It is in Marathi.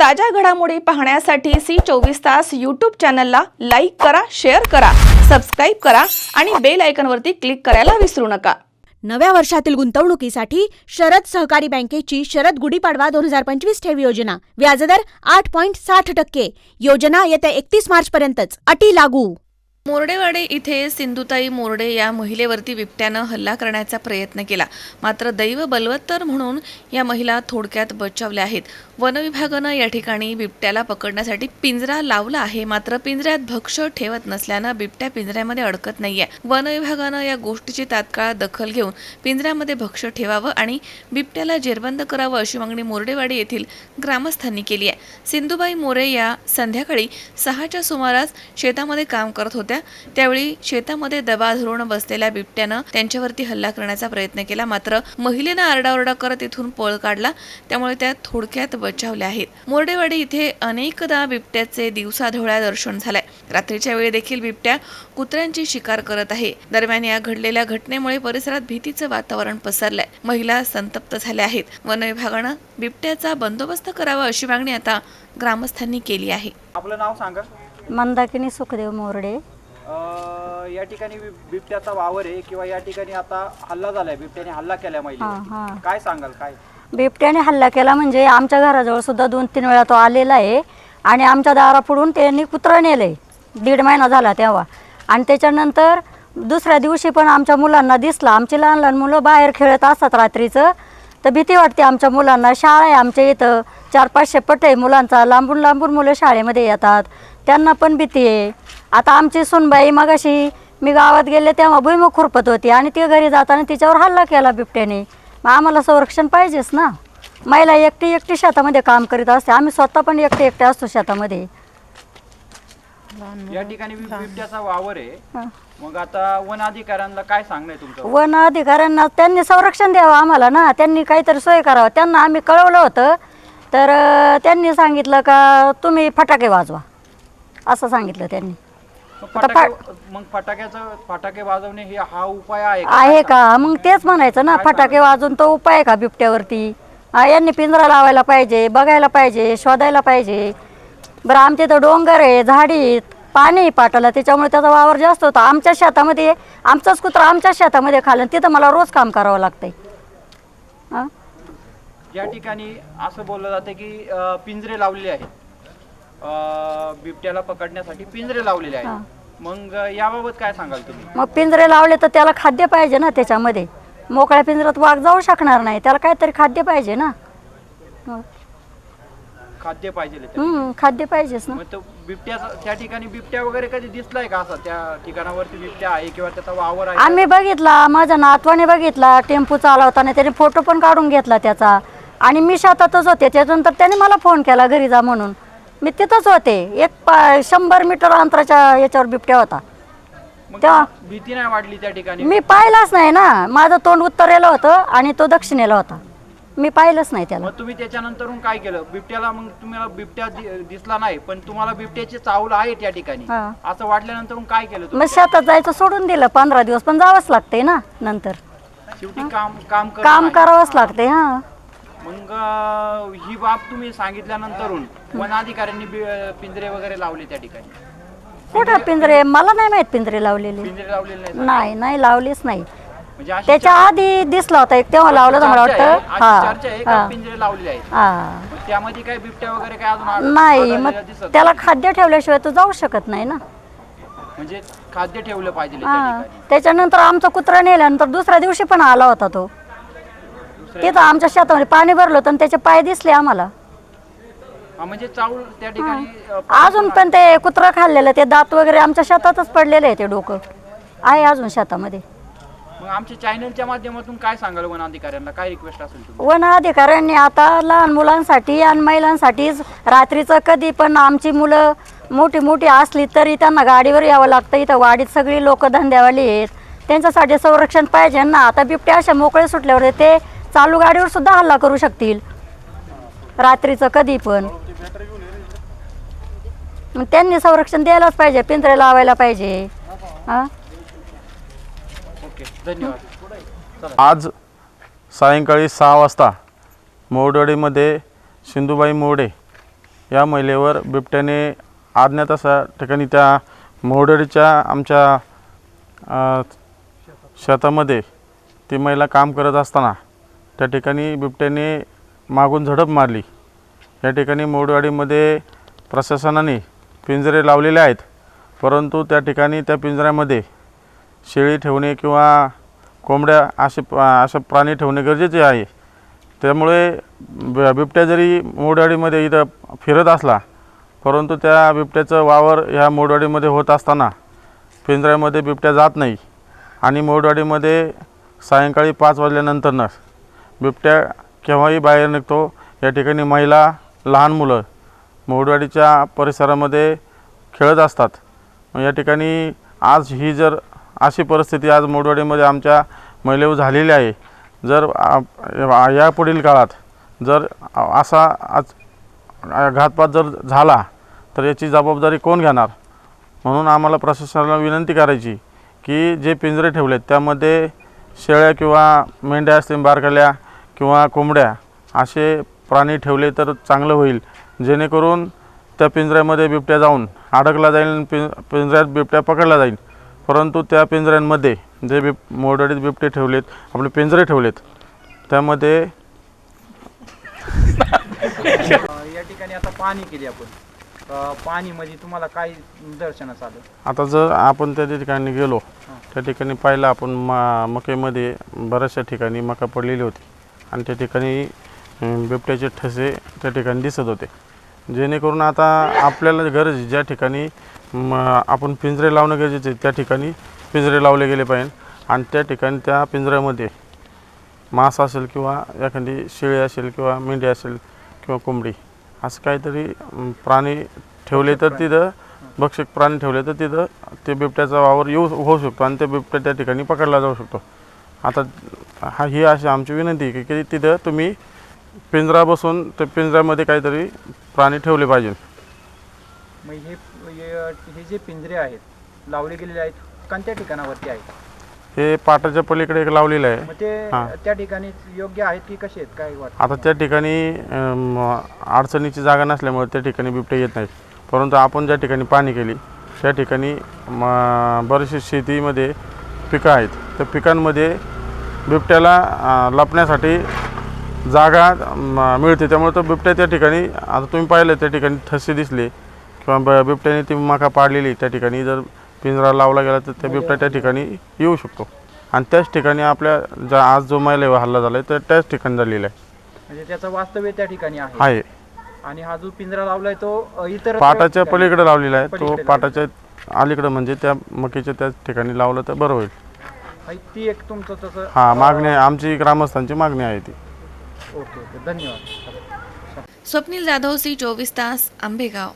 ताज्या घडामोडी पाहण्यासाठी सी चोवीस तास यूट्यूब चॅनलला लाईक करा शेअर करा सबस्क्राईब करा आणि बेल आयकनवरती क्लिक करायला विसरू नका. नव्या वर्षातील गुंतवणुकीसाठी शरद सहकारी बँकेची शरद गुढीपाडवा दोन हजार पंचवीस ठेव योजना. व्याजदर आठ पॉईंट साठ टक्के. योजना येत्या एकतीस मार्च पर्यंतच अटी लागू. मोर्डेवाडे इथे सिंधुताई मोर्डे या महिलेवरती बिबट्यानं हल्ला करण्याचा प्रयत्न केला. मात्र दैव बलवत्तर म्हणून या महिला थोडक्यात बचावल्या आहेत. वनविभागानं या ठिकाणी बिबट्याला पकडण्यासाठी पिंजरा लावला आहे. मात्र पिंजऱ्यात भक्ष ठेवत नसल्यानं बिबट्या पिंजऱ्यामध्ये अडकत नाहीये. वनविभागानं या गोष्टीची तात्काळ दखल घेऊन पिंजऱ्यामध्ये भक्ष ठेवावं आणि बिबट्याला जेरबंद करावं अशी मागणी मोर्डेवाडी येथील ग्रामस्थांनी केली आहे. सिंधुबाई मोरे या संध्याकाळी सहाच्या सुमारास शेतामध्ये काम करत होत्या. त्यावेळी शेतामध्ये दबा धरून बसलेल्या बिबट्यानं त्यांच्यावरती हल्ला करण्याचा प्रयत्न केला. मात्र महिलेनं आरडाओरडा करत इथून पळ काढला. त्यामुळे त्या थोडक्यात बचावल्या आहेत. मोर्डेवाडी इथे अनेकदा बिबट्याचे दिवसाढोळ्या दर्शन झालंय. रात्रीच्या वेळी देखील बिबट्या कुत्र्यांची शिकार करत आहे. दरम्यान या घडलेल्या घटनेमुळे परिसरात भीतीचं वातावरण पसरलंय. महिला संतप्त झाल्या आहेत. वन विभागानं बिबट्याचा बंदोबस्त करावा अशी मागणी आता ग्रामस्थांनी केली आहे. आपलं नाव सांगा. मंदाकिनी सुखदेव मोरडे. या ठिकाणी बिबट्याचा वावर आहे किंवा या ठिकाणी आता हल्ला झालाय बिबट्याने हल्ला केलाय हां महिला हां. काय सांगाल काय? बिबट्याने हल्ला केला म्हणजे आमच्या घराजवळ सुद्धा दोन तीन वेळा तो आलेला आहे आणि आमच्या दारापुढून त्यांनी कुत्रं नेलं दीड महिना झाला तेव्हा. आणि त्याच्यानंतर दुसऱ्या दिवशी पण आमच्या मुलांना दिसला. आमची लहान लहान मुलं बाहेर खेळत असतात रात्रीचं. तर भीती वाटते आमच्या मुलांना. शाळा आहे आमच्या इथं. चार पाचशे पट आहे मुलांचा. लांबून लांबून मुलं शाळेमध्ये येतात. त्यांना पण भीती आहे. आता आमची सुनबाई मगाशी मी गावात गेले तेव्हा भुईमुख खुरपत होती आणि ती घरी जाताना तिच्यावर हल्ला केला बिबट्याने. मग आम्हाला संरक्षण पाहिजेच ना. महिला एकटी एकटी शेतामध्ये काम करीत असते. आम्ही स्वतः पण एकटे एकटे असतो शेतामध्ये. या ठिकाणी बिबट्याचा वावर आहे. मग आता वन अधिकाऱ्यांना काय सांगणं तुमचं? वन अधिकाऱ्यांना त्यांनी संरक्षण द्यावं आम्हाला ना. त्यांनी काहीतरी सोय करावं. त्यांना आम्ही कळवलं होतं. तर अं, त्यांनी सांगितलं का तुम्ही फटाके वाजवा. असं सांगितलं त्यांनी. फटाके मग फटाक्याचं फटाके वाजवणे हे हा उपाय आहे का? आहे का? मग तेच म्हणायचं ना फटाके वाजून तो उपाय आहे का बिबट्यावरती? यांनी पिंजरा लावायला पाहिजे बघायला पाहिजे शोधायला पाहिजे. बरं आमच्या इथं डोंगर आहे झाडी आहेत, पाणी आहे पाटाला त्याच्यामुळे त्याचा वावर जास्त होता. आमच्या शेतामध्ये आमचाच कुत्रा आमच्या शेतामध्ये खाल्लं तिथं मला रोज काम करावं लागतंय. या ठिकाणी असं बोललं जातं की अं, पिंजरे लावलेले आहेत. अं, बिबट्याला पकडण्यासाठी पिंजरे लावलेले आहेत. मग याबाबत काय सांगाल तुम्ही? मग पिंजरे लावले तर त्याला खाद्य पाहिजे ना त्याच्यामध्ये. मोकळ्या पिंजऱ्यात वाघ जाऊ शकणार नाही त्याला काहीतरी खाद्य पाहिजे ना. मग, खाद्य पाहिजे त्याला. हम्म, खाद्य पाहिजेच ना. मग तो बिबट्या त्या ठिकाणी बिबट्या वगैरे कधी दिसलाय का असा? त्या ठिकाणावरती बिबट्या आहे किंवा त्याचा वावर आहे? आम्ही बघितला माझ्या नातवाने बघितला टेम्पो चालवताना त्याने फोटो पण काढून घेतला त्याचा. आणि मी शेतातच होते त्याच्यानंतर त्याने मला फोन केला घरी जा म्हणून. मी तिथंच होते. एक पा शंभर मीटर अंतराच्या याच्यावर बिबट्या होता. मग तेव्हा- भीती नाही वाटली त्या ठिकाणी? मी पाहिलाच नाही ना. माझं तोंड उत्तरेला होतं आणि तो दक्षिणेला होता. मी पाहिलंच नाही त्याला. मग तुम्ही त्याच्यानंतरून काय केलं? बिबट्याला मग तुम्हाला बिबट्या दि- दिसला नाही पण तुम्हाला बिबट्याची चावल आहे त्या ठिकाणी. हा. असं वाटल्यानंतर काय केलं मग शेतात जायचं सोडून दिलं. पंधरा दिवस पण जावंच लागतंय ना नंतर. शेवटी काम काम. करावंच लागतंय हा. मग अं, ही बाब तुम्ही सांगितल्यानंतरून वनाधिकाऱ्यांनी बि- पिंजरे वगैरे लावले त्या ठिकाणी? कुठं पिंजरे मला नाही माहीत पिंजरे लावलेले. पिंजरे लावलेले नाही नाही नाही लावलेच नाही. म्हणजे अशी त्याच्या आधी दिसला होता एक तेव्हा लावलं तर मला चर्चा आहे- वाटतं. अशी चर्चा आहे हा. का पिंजरे लावलेले आहेत. हा. मग त्यामध्ये काय बिबट्या वगैरे काय अजून नाही आढळलेलं मग दिसत त्याला खाद्य ठेवल्याशिवाय तो जाऊ शकत नाही ना. म्हणजे खाद्य ठेवलं पाहिजे त्या हा. ठिकाणी. त्याच्यानंतर आमचा कुत्रा नेल्यानंतर दुसऱ्या दिवशी पण आला होता तो. तिथं आमच्या शेतामध्ये पाणी भरलं होतं आणि त्याचे पाय दिसले आम्हाला. हा, म्हणजे चावल त्या ठिकाणी अ, अजून पण ते कुत्रं खाल्लेलं ते दात वगैरे आमच्या शेतातच पडलेले आहे ते डोकं. आहे अजून शेतामध्ये. मग आमच्या चॅनलच्या माध्यमातून काय सांगाल वन अधिकाऱ्यांना? काय रिक्वेस्ट असेल तुम्ही वन अधिकाऱ्यांनी आता लहान मुलांसाठी आणि महिलांसाठीच रात्रीचं कधी पण आमची मुलं मोठी मोठी असली तरी त्यांना गाडीवर यावं लागतं. इथं वाडीत सगळी लोक धंद्यावाली आहेत. त्यांच्यासाठी संरक्षण पाहिजे ना. आता बिबट्या अशा मोकळे सुटल्यावर ते चालू गाडीवर सुद्धा हल्ला करू शकतील. रात्रीचं कधी पण. मग त्यांनी संरक्षण द्यायलाच पाहिजे पिंजरे लावायला पाहिजे. हां? ओके धन्यवाद. आज सायंकाळी सहा वाजता मोरडवाडीमध्ये सिंधुबाई मोरडे या महिलेवर बिबट्याने अज्ञात अशा ठिकाणी त्या मोडडीच्या आमच्या शेतामध्ये ती महिला काम करत असताना त्या ठिकाणी बिबट्याने मागून झडप मारली. या ठिकाणी मोडवाडीमध्ये प्रशासनाने पिंजरे लावलेले आहेत. परंतु त्या ठिकाणी त्या पिंजऱ्यामध्ये शेळी ठेवणे किंवा कोंबड्या असे असे प्राणी ठेवणे गरजेचे आहे. त्यामुळे ब- बिबट्या जरी मोडवाडीमध्ये इथं फिरत असला परंतु त्या बिबट्याचं वावर ह्या मोडवाडीमध्ये होत असताना पिंजऱ्यामध्ये बिबट्या जात नाही. आणि मोडवाडीमध्ये सायंकाळी पाच वाजल्यानंतरनं बिबट्या केव्हाही बाहेर निघतो. या ठिकाणी महिला लहान मुलं मोडवाडीच्या परिसरामध्ये खेळत असतात. मग या ठिकाणी आज ही जर अशी परिस्थिती आज मोडवाडीमध्ये आमच्या महिलेवर झालेली आहे. जर या यापुढील काळात जर असा आज घातपात जर झाला तर याची जबाबदारी कोण घेणार? म्हणून आम्हाला प्रशासनाला विनंती करायची की जे पिंजरे ठेवलेत त्यामध्ये शेळ्या किंवा मेंढ्या असतील बारकाल्या किंवा कोंबड्या असे प्राणी ठेवले तर चांगलं होईल. जेणेकरून त्या पिंजऱ्यामध्ये बिबट्या जाऊन अडकला जाईल आणि पिं पिंजऱ्यात बिबट्या पकडला जाईल. परंतु त्या पिंजऱ्यांमध्ये जे बिब मोडडीत बिबटे ठेवलेत आपले पिंजरे ठेवलेत त्यामध्ये या ठिकाणी आता पाणी केली आपण. पाणीमध्ये तुम्हाला काय निदर्शनास आलं? आता जर आपण त्या ठिकाणी गेलो त्या ठिकाणी पाहिलं आपण मा मकेमध्ये बऱ्याचशा ठिकाणी मका पडलेली होती. आणि त्या ठिकाणी बिबट्याचे ठसे त्या ठिकाणी दिसत होते. जेणेकरून आता आपल्याला गरज ज्या ठिकाणी आपण पिंजरे लावणं गरजेचे आहे, त्या ठिकाणी पिंजरे लावले गेले पाहिजे. आणि त्या ठिकाणी त्या पिंजऱ्यामध्ये मांस असेल किंवा एखादी शेळी असेल किंवा मेंढी असेल किंवा कोंबडी असं काहीतरी प्राणी ठेवले तर तिथं भक्षक प्राणी ठेवले तर तिथं ते बिबट्याचा वावर येऊ होऊ शकतो आणि ते बिबट्या त्या ठिकाणी पकडला जाऊ शकतो. आता हा ही अशी आमची विनंती आहे की तिथं तुम्ही पिंजरा बसून त्या पिंजऱ्यामध्ये काहीतरी प्राणी ठेवले पाहिजे. मग हे हे जे पिंजरे आहेत लावले गेलेले आहेत कोणत्या ठिकाणावरती आहेत. हे पाटाच्या पलीकडे एक लावलेलं आहे. मग ते हां. त्या ठिकाणी योग्य आहेत की कसे आहेत? काय वाटतं? आता त्या ठिकाणी अम, अडचणीची जागा नसल्यामुळे त्या ठिकाणी बिबटे येत नाहीत. परंतु आपण ज्या ठिकाणी पाणी केली त्या ठिकाणी म, बरेचसे शेतीमध्ये पिकं आहेत. त्या पिकांमध्ये बिबट्याला लपण्यासाठी जागा मिळते. त्यामुळे तो बिबट्या त्या ठिकाणी आता तुम्ही पाहिलं त्या ठिकाणी ठसे दिसले किंवा ब बिबट्याने ती मका पाडलेली त्या ठिकाणी. जर पिंजरा लावला गेला तर त्या बिबट्या त्या ठिकाणी येऊ शकतो. आणि त्याच ठिकाणी आपल्या ज्या आज जो महिलेवर हल्ला झाला आहे तर त्याच ठिकाणी झालेला आहे. म्हणजे त्याचं वास्तव्य त्या ठिकाणी आहे. आणि हा जो पिंजरा लावलाय तो इतर पाटाच्या पलीकडे लावलेला आहे. तो पाटाच्या अलीकडे म्हणजे त्या मकीच्या त्या ठिकाणी लावलं तर बरं होईल. ती एक तुमचं तसं हा मागणी आहे. आमची ग्रामस्थांची मागणी आहे ती. Okay okay. धन्यवाद. स्वप्नील जाधव सी चोवीस तास आंबेगाव.